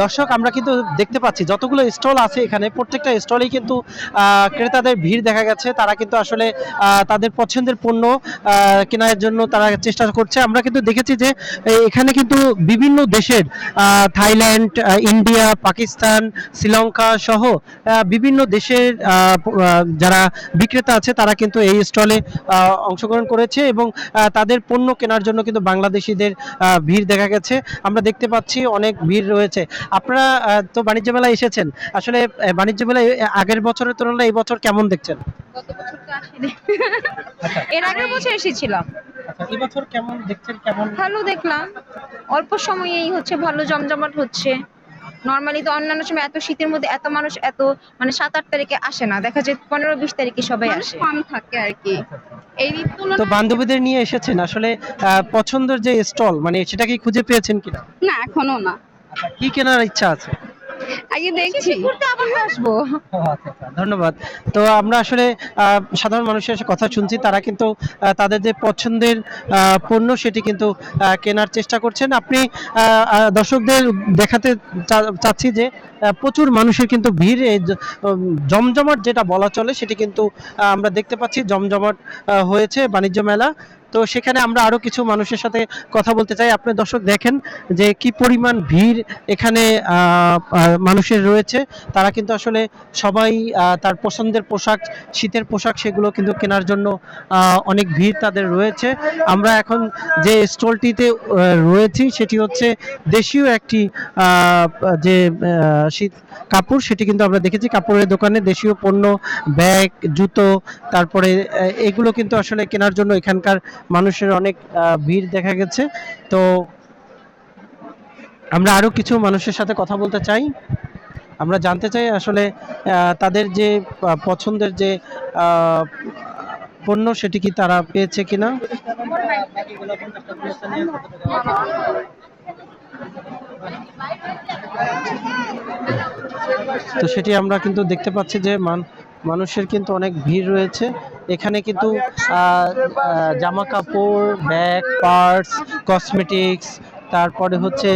দর্শক, আমরা কিন্তু দেখতে পাচ্ছি, যতগুলো স্টল আছে এখানে, প্রত্যেকটা স্টলেই কিন্তু ক্রেতাদের ভিড় দেখা গেছে। তারা কিন্তু আসলে তাদের পছন্দের পণ্য কেনার জন্য তারা চেষ্টা করছে। আমরা কিন্তু দেখেছি যে এখানে কিন্তু বিভিন্ন দেশের থাইল্যান্ড ইন্ডিয়া, পাকিস্তান, শ্রীলঙ্কা সহ বিভিন্ন দেশের যারা বিক্রেতা আছে, তারা কিন্তু এই স্টলে অংশগ্রহণ করেছে এবং তাদের পণ্য কেনার জন্য কিন্তু বাংলাদেশিদের ভিড় দেখা গেছে। আমরা দেখতে পাচ্ছি অনেক ভিড় রয়েছে। আপনারা তো বাণিজ্য মেলায় এসেছেন। আসলে বাণিজ্য মেলায় আগের বছরের তুলনায় এই বছর কেমন দেখছেন? গত বছর তো আসিনি। এর আগের বছর এসেছিলাম। আচ্ছা এই বছর কেমন দেখছেন? কেমন? ভালো দেখলাম। অল্প সময়েই হচ্ছে ভালো জমজমাট হচ্ছে। নর্মালি তো অন্যান্য সময় এত শীতের মধ্যে এত মানুষ এত মানে সাত আট তারিখে আসে না। দেখা যায় পনেরো বিশ তারিখে সবাই আসে। কম থাকে আর কি। এই তো বান্ধবীদের নিয়ে এসেছেন। আসলে আহ, পছন্দের যে স্টল মানে সেটা কি খুঁজে পেয়েছেন কিনা? না এখনও না। আচ্ছা, কি কেনার ইচ্ছা আছে? আগে দেখছি। ঘুরতে আবার আসব। ধন্যবাদ। তো আমরা আসলে সাধারণ মানুষের সাথে কথা শুনছি তারা কিন্তু আহ, তাদের যে পছন্দের আহ, পণ্য সেটি কিন্তু আহ, কেনার চেষ্টা করছেন। আপনি দর্শকদের দেখাতে চা- চাচ্ছি যে প্রচুর মানুষের কিন্তু ভিড় জমজমাট যেটা বলা চলে সেটি কিন্তু আহ, আমরা দেখতে পাচ্ছি জমজমাট হয়েছে বাণিজ্য মেলা। তো সেখানে আমরা আরও কিছু মানুষের সাথে কথা বলতে চাই। আপনি দর্শক দেখেন যে কি পরিমাণ ভিড় এখানে মানুষের রয়েছে। তারা কিন্তু আসলে সবাই তার পছন্দের পোশাক, শীতের পোশাক সেগুলো কিন্তু কেনার জন্য অনেক ভিড় তাদের রয়েছে। আমরা এখন যে স্টলটিতে রয়েছি সেটি হচ্ছে দেশীয় একটি যে শীত কাপড় সেটি কিন্তু আমরা দেখেছি। কাপড়ের দোকানে দেশীয় পণ্য, ব্যাগ, জুতো, তারপরে এগুলো কিন্তু আসলে কেনার জন্য এখানকার মানুষের অনেক ভিড় দেখা গেছে। তো আমরা আরও কিছু মানুষের সাথে কথা বলতে চাই। আমরা জানতে চাই আসলে তাদের যে পছন্দের যে পণ্য, সেটি কি তারা পেয়েছে কিনা? তো সেটি আমরা কিন্তু দেখতে পাচ্ছি যে মানুষের কিন্তু অনেক ভিড় রয়েছে। এখানে কিন্তু জামা কাপড় ব্যাগ পার্টস কসমেটিক্স তারপরে হচ্ছে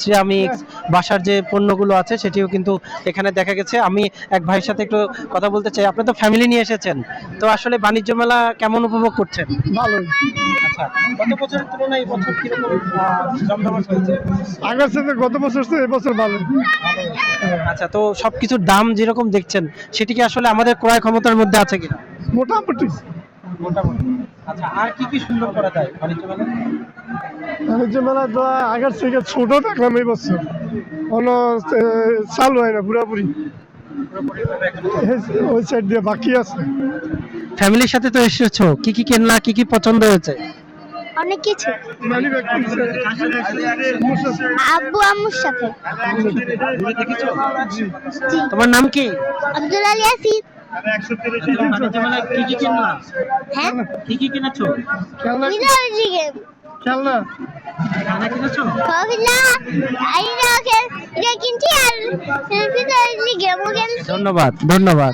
সিরামিক্স বাসার যে পণ্যগুলো আছে সেটিও কিন্তু এখানে দেখা গেছে। আমি এক ভাইয়ের সাথে একটু কথা বলতে চাই। আপনি তো ফ্যামিলি নিয়ে এসেছেন। তো আসলে বাণিজ্য মেলা কেমন উপভোগ করছেন? ভালো আচ্ছা গত বছরের তুলনায় এই বছর কীরকম জমজমাট হয়েছে? আগের সাথে গত বছর তো এবছর ভালো। আচ্ছা তো সবকিছুর দাম যেরকম দেখছেন সেটি কি আসলে আমাদের ক্রয় ক্ষমতার মধ্যে আছে কিনা? মোটামুটি। মোটামুটি। আচ্ছা আর কি কি সুন্দর করা যায় বাণিজ্য মেলা বাণিজ্য মেলা তো আগের থেকে ছোট দেখলাম এই বছর। কোনো চালু হয় না পুরাপুরি। ওই সাইড দিয়ে বাকি আছে। ফ্যামিলির সাথে তো এসেছ। কি কি কেনলা কি কি পছন্দ হয়েছে? অনেক কিছু। আব্বু আম্মুর সাথে। তোমার নাম কি? আব্দুল আলী আসিফ। কি কি কিনলা হ্যাঁ? কি কি কিনেছো? খেলনা খেলনা খানা কিনেছো কবিলা আইনা খেল এটা কিনছি আর মিলাজি গেমও কিনছি ধন্যবাদ ধন্যবাদ।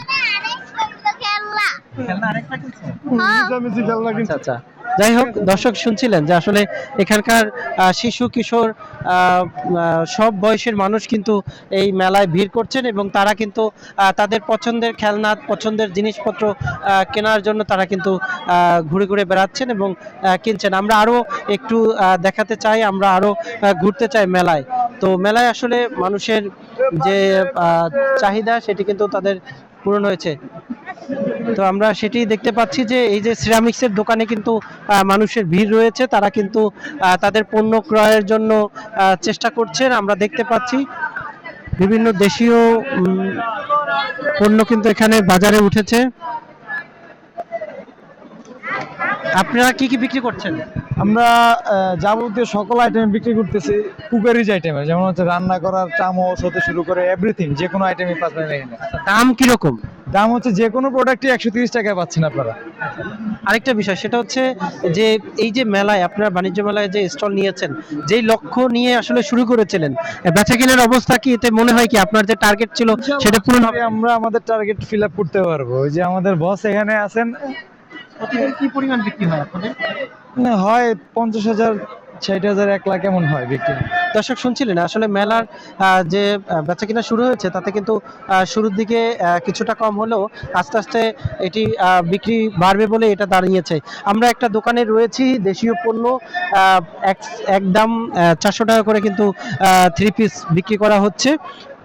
খেলনা। আরেকটা কিনছো? মিশামিশি খেলনা আচ্ছা আচ্ছা। যাই হোক দর্শক শুনছিলেন যে আসলে এখানকার শিশু কিশোর সব বয়সের মানুষ কিন্তু এই মেলায় ভিড় করছেন এবং তারা কিন্তু তাদের পছন্দের খেলনা পছন্দের জিনিসপত্র কেনার জন্য তারা কিন্তু ঘুরে ঘুরে বেড়াচ্ছেন এবং কিনছেন। আমরা আরও একটু দেখাতে চাই আমরা আরও আহ, ঘুরতে চাই মেলায়। তো মেলায় আসলে মানুষের যে চাহিদা সেটি কিন্তু তাদের পূরণ হয়েছে। তো আমরা সেটি দেখতে পাচ্ছি যে এই যে সিরামিক্সের দোকানে কিন্তু মানুষের ভিড় রয়েছে তারা কিন্তু তাদের পণ্য ক্রয়ের জন্য চেষ্টা করছেন। আমরা দেখতে পাচ্ছি বিভিন্ন দেশীয় পণ্য কিন্তু এখানে বাজারে উঠেছে। আপনারা কি কি বিক্রি করছেন? আমরা যাবতীয় সকল আইটেম বিক্রি করতেছি কুকারিজ আইটেমে যেমন হচ্ছে রান্না করার চামচ হতে শুরু করে এভরিথিং যে কোনো আইটেমই পাচ্ছেন এখানে দাম কীরকম? দাম হচ্ছে যে কোনো প্রোডাক্টই একশো তিরিশ টাকায় পাচ্ছেন আপনারা। আরেকটা বিষয় সেটা হচ্ছে যে এই যে মেলায় আপনার বাণিজ্য মেলায় যে স্টল নিয়েছেন যেই লক্ষ্য নিয়ে আসলে শুরু করেছিলেন বেচা কেনার অবস্থা কি? এতে মনে হয় কি আপনার যে টার্গেট ছিল সেটা পূরণ হবে? আমরা আমাদের টার্গেট ফিল আপ করতে পারব। ওই যে আমাদের বস এখানে আছেন। প্রতিদিন কি পরিমাণ বিক্রি হয় আপনাদের? না, হয় পঞ্চাশ হাজার ষাট হাজার এক লাখ এমন হয় বিক্রি। দর্শক শুনছিলেন, আসলে মেলার যে বেচা কিনা শুরু হয়েছে, তাতে কিন্তু শুরুর দিকে কিছুটা কম হলেও আস্তে আস্তে এটি বিক্রি বাড়বে বলে এটা দাঁড়িয়েছে। আমরা একটা দোকানে রয়েছি, দেশীয় পণ্য এক একদম চারশো টাকা করে কিন্তু থ্রি পিস বিক্রি করা হচ্ছে।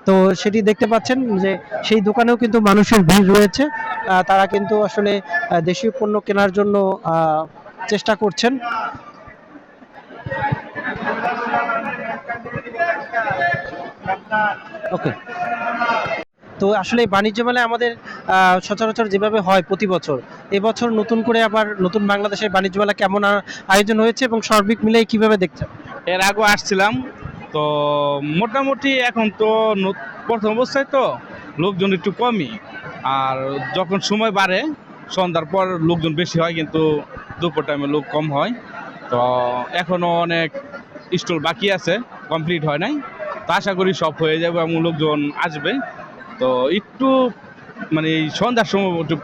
তো সেটি দেখতে পাচ্ছেন যে, সেই দোকানেও কিন্তু মানুষের ভিড় রয়েছে তারা কিন্তু আসলে দেশীয় পণ্য কেনার জন্য চেষ্টা করছেন। ওকে তো আসলে বাণিজ্য মেলায় আমাদের সচরাচর যেভাবে হয় প্রতি বছর, এবছর নতুন করে আবার নতুন বাংলাদেশের বাণিজ্য মেলা কেমন আয়োজন হয়েছে এবং সার্বিক মিলে কীভাবে দেখছেন? এর আগেও আসছিলাম, তো মোটামুটি এখন তো প্রথম অবস্থায় তো লোকজন একটু কমই, আর যখন সময় বাড়ে, সন্ধ্যার পর লোকজন বেশি হয়, কিন্তু দুপুর টাইমে লোক কম হয়। তো এখনও অনেক স্টল বাকি আছে কমপ্লিট হয় নাই। তো আশা করি সব হয়ে যাবে এবং লোকজন আসবে। তো একটু মানে এই সন্ধ্যার সময় একটু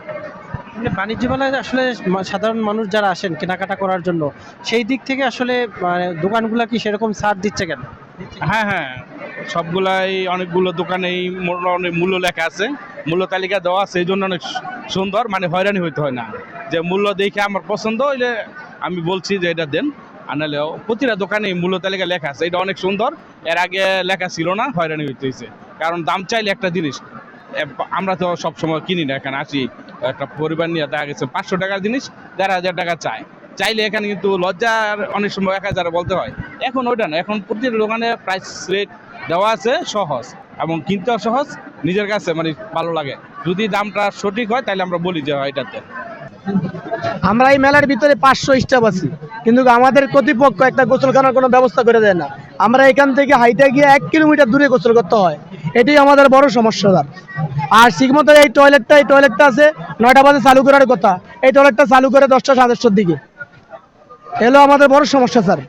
মানে বাণিজ্য মেলায় আসলে সাধারণ মানুষ যারা আসেন কেনাকাটা করার জন্য সেই দিক থেকে আসলে মানে দোকানগুলো কি সেরকম ছাড় দিচ্ছে কেন? হ্যাঁ হ্যাঁ। সবগুলাই অনেকগুলো দোকানেই মূল্য লেখা আছে। মূল্য তালিকা দেওয়া আছে এই জন্য অনেক সুন্দর মানে হয়রানি হইতে হয় না। যে মূল্য দেখে আমার পছন্দ হইলে আমি বলছি যে এটা দেন। নাহলে প্রতিটা দোকানে মূল্য তালিকা লেখা আছে। এটা অনেক সুন্দর। এর আগে লেখা ছিল না, হয়রানি হইতে হয়েছে কারণ দাম চাইলে একটা জিনিস আমরা তো সব সময় কিনি না, এখানে আসি, একটা পরিবার নিয়ে দেখা গেছে, পাঁচশো টাকার জিনিস, দেড় হাজার টাকা চায়। চাইলে এখানে কিন্তু লজ্জার অনেক সময় এক হাজার বলতে হয়। এখন ওইটা না, এখন প্রতিটা দোকানে প্রাইস রেট দেওয়া আছে, সহজ। এবং কিনতেও সহজ, নিজের কাছে মানে ভালো লাগে। যদি দামটা সঠিক হয় তাহলে আমরা বলি যে, হয়, এটাতে। আমরা এই মেলার ভিতরে পাঁচশো স্টাফ আছি। কিন্তু আমাদের কর্তৃপক্ষ একটা গোসলখানার কোনো ব্যবস্থা করে দেয় না। আমরা এখান থেকে হাইটে গিয়ে এক কিলোমিটার দূরে গোসল করতে হয়। এটাই আমাদের বড় সমস্যা আর ঠিকমতো এই টয়লেটটা এই টয়লেটটা আছে, নয়টা বাজে চালু করার কথা। এই টয়লেটটা চালু করে দশটা সাড়ে দিকে। এলো আমাদের বড় সমস্যা, স্যার।